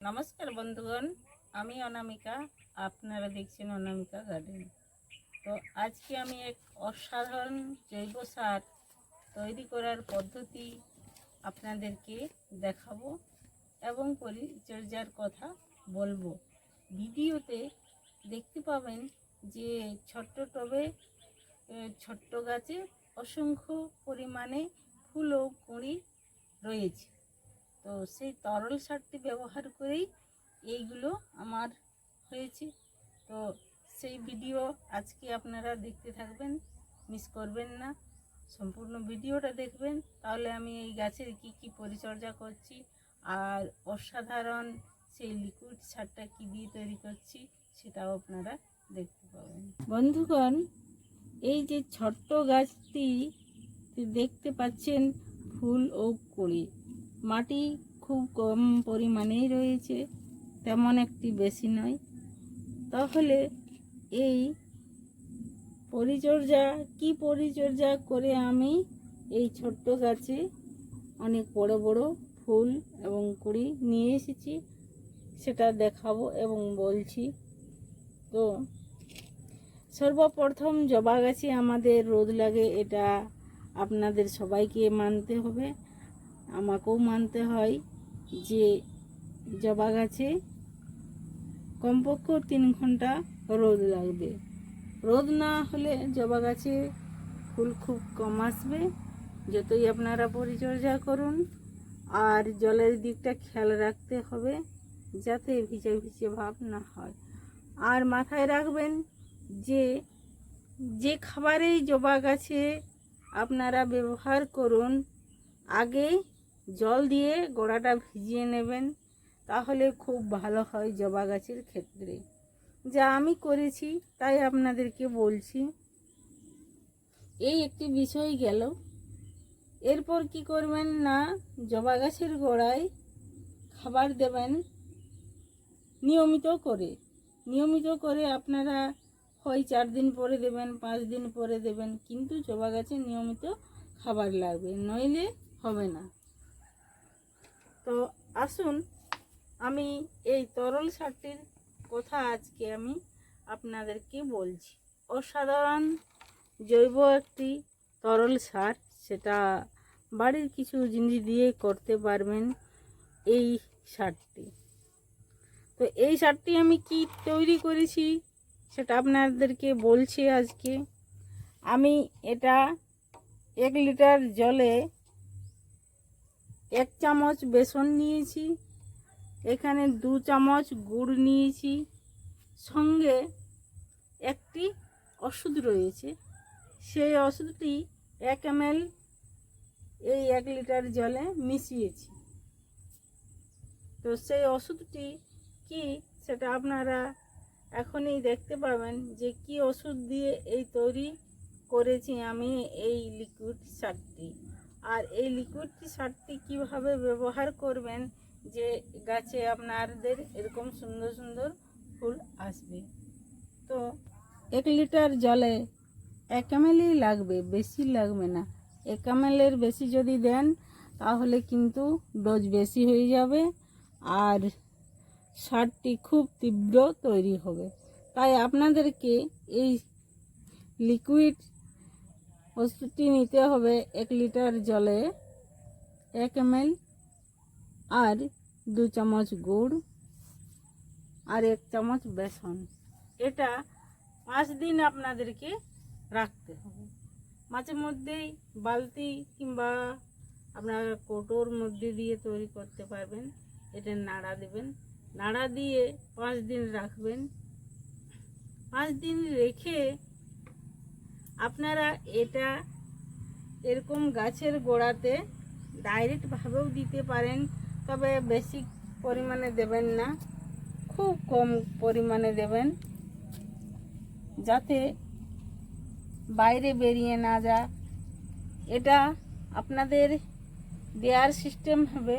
নমস্কার বন্ধুগণ, আমি অনামিকা, আপনারা দেখছেন অনামিকা গার্ডেন তো আজকে আমি এক অসাধারণ জৈব সার তৈরি করার পদ্ধতি আপনাদেরকে দেখাবো এবং পরিচর্যার কথা বলব। ভিডিওতে দেখতে পাবেন যে ছোট্ট টবে ছোট্ট গাছে অসংখ্য পরিমাণে ফুল ও কুঁড়ি রয়েছে। তো সেই তরল সারটি ব্যবহার করেই এইগুলো আমার হয়েছে। তো সেই ভিডিও আজকে আপনারা দেখতে থাকবেন, মিস করবেন না। সম্পূর্ণ ভিডিওটা দেখবেন। তাহলে আমি এই গাছের কি কি পরিচর্যা করছি আর অসাধারণ সেই লিকুইড সারটা কী দিয়ে তৈরি করছি সেটাও আপনারা দেখতে পাবেন। বন্ধুগণ, এই যে ছোট্ট গাছটি, দেখতে পাচ্ছেন ফুল ও কুড়ি মাটি খুব কম পরিমাণেই রয়েছে, তেমন একটি বেশি নয়। তাহলে এই পরিচর্যা, কি পরিচর্যা করে আমি এই ছোট্ট গাছে অনেক বড় বড় ফুল এবং কুড়ি নিয়ে এসেছি, সেটা দেখাবো এবং বলছি। তো, সর্বপ্রথম জবা গাছে আমাদের রোদ লাগে, এটা আপনাদের সবাইকে মানতে হবে। আমাকেও মানতে হয় যে জবা গাছে কমপক্ষে তিন ঘণ্টা রোদ লাগবে। রোদ না হলে জবা গাছে ফুল খুব কম আসবে। যতই আপনারা পরিচর্যা করুন। আর জলের দিকটা খেয়াল রাখতে হবে যাতে ভিজে ভিজে ভাব না হয়। আর মাথায় রাখবেন যে যে খাবারেই জবা গাছে আপনারা ব্যবহার করুন, আগে জল দিয়ে গোড়াটা ভিজিয়ে নেবেন, তাহলে খুব ভালো হয় জবা গাছের ক্ষেত্রে। যা আমি করেছি, তাই আপনাদেরকে বলছি। এই একটি বিষয় গেল। এরপর কি করবেন না, জবা গাছের গোড়ায় খাবার দেবেন নিয়মিত করে। নিয়মিত করে আপনারা হয় চার দিন পরে দেবেন, পাঁচ দিন পরে দেবেন, কিন্তু জবা গাছে নিয়মিত খাবার লাগবে, নইলে হবে না। তো আসুন, আমি এই তরল সারটির কথা আজকে আমি আপনাদেরকে বলছি। অসাধারণ জৈব একটি তরল সার, সেটা বাড়ির কিছু জিনিস দিয়ে করতে পারবেন এই সারটি। তো এই সারটি আমি কি তৈরি করেছি, সেটা আপনাদেরকে বলছি আজকে। আমি এটা এক লিটার জলে এক চামচ বেসন নিয়েছি, এখানে দু চামচ গুড় নিয়েছি, সঙ্গে একটি ওষুধ রয়েছে। সেই ওষুধটি এক এম এই এক লিটার জলে মিশিয়েছি। তো সেই ওষুধটি কি সেটা আপনারা এখনই দেখতে পাবেন যে কি ওষুধ দিয়ে এই তৈরি করেছি আমি এই লিকুইড সারটি। আর এই লিকুইড সারটি কীভাবে ব্যবহার করবেন যে গাছে আপনাদের এরকম সুন্দর সুন্দর ফুল আসবে? তো এক লিটার জলে এক এমএলই লাগবে, বেশি লাগবে না। এক এমএলের বেশি যদি দেন, তাহলে কিন্তু ডোজ বেশি হয়ে যাবে আর সারটি খুব তীব্র তৈরি হবে। তাই আপনাদেরকে এই লিকুইড ওষুধটি নিতে হবে এক লিটার জলে এক এমএল আর দু চামচ গুড় আর এক চামচ বেসন। এটা পাঁচ দিন আপনাদেরকে রাখতে হবে। মাঝে মধ্যেই বালতি কিংবা আপনার কোটোর মধ্যে দিয়ে তৈরি করতে পারবেন। এটা নাড়া দেবেন। নাড়া দিয়ে পাঁচ দিন রাখবেন। পাঁচ দিন রেখে আপনারা এটা এরকম গাছের গোড়াতে ডাইরেক্টভাবেও দিতে পারেন, তবে বেশি পরিমাণে দেবেন না। খুব কম পরিমাণে দেবেন। যাতে বাইরে বেরিয়ে না যায়। এটা আপনাদের দেওয়ার সিস্টেম হবে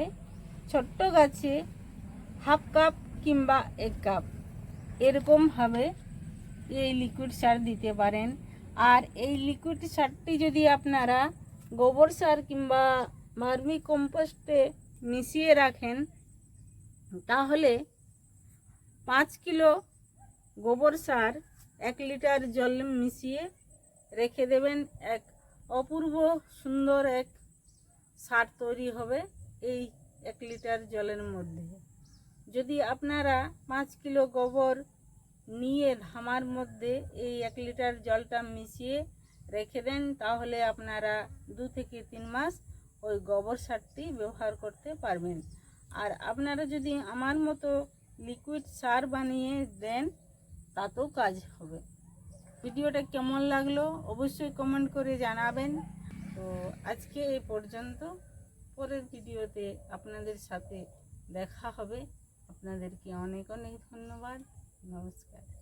ছোট্ট গাছে হাফ কাপ কিংবা এক কাপ এরকমভাবে এই লিকুইড সার দিতে পারেন। আর এই লিকুইড সারটি যদি আপনারা গোবর সার কিংবা ভার্মি কম্পোস্টে মিশিয়ে রাখেন, তাহলে পাঁচ কিলো গোবর সার এক লিটার জল মিশিয়ে রেখে দেবেন। এক অপূর্ব সুন্দর এক সার তৈরি হবে এই এক লিটার জলের মধ্যে। যদি আপনারা পাঁচ কিলো গোবর নিয়ে ধামার মধ্যে এই এক লিটার জলটা মিশিয়ে রেখে দেন, তাহলে আপনারা দু থেকে তিন মাস ওই গোবর সারটি ব্যবহার করতে পারবেন। আর আপনারা যদি আমার মতো লিকুইড সার বানিয়ে দেন, তাতেও কাজ হবে। ভিডিওটা কেমন লাগল অবশ্যই কমেন্ট করে জানাবেন। তো আজকে এই পর্যন্ত। পরের ভিডিওতে আপনাদের সাথে দেখা হবে। আপনাদেরকে অনেক অনেক ধন্যবাদ। নমস্কার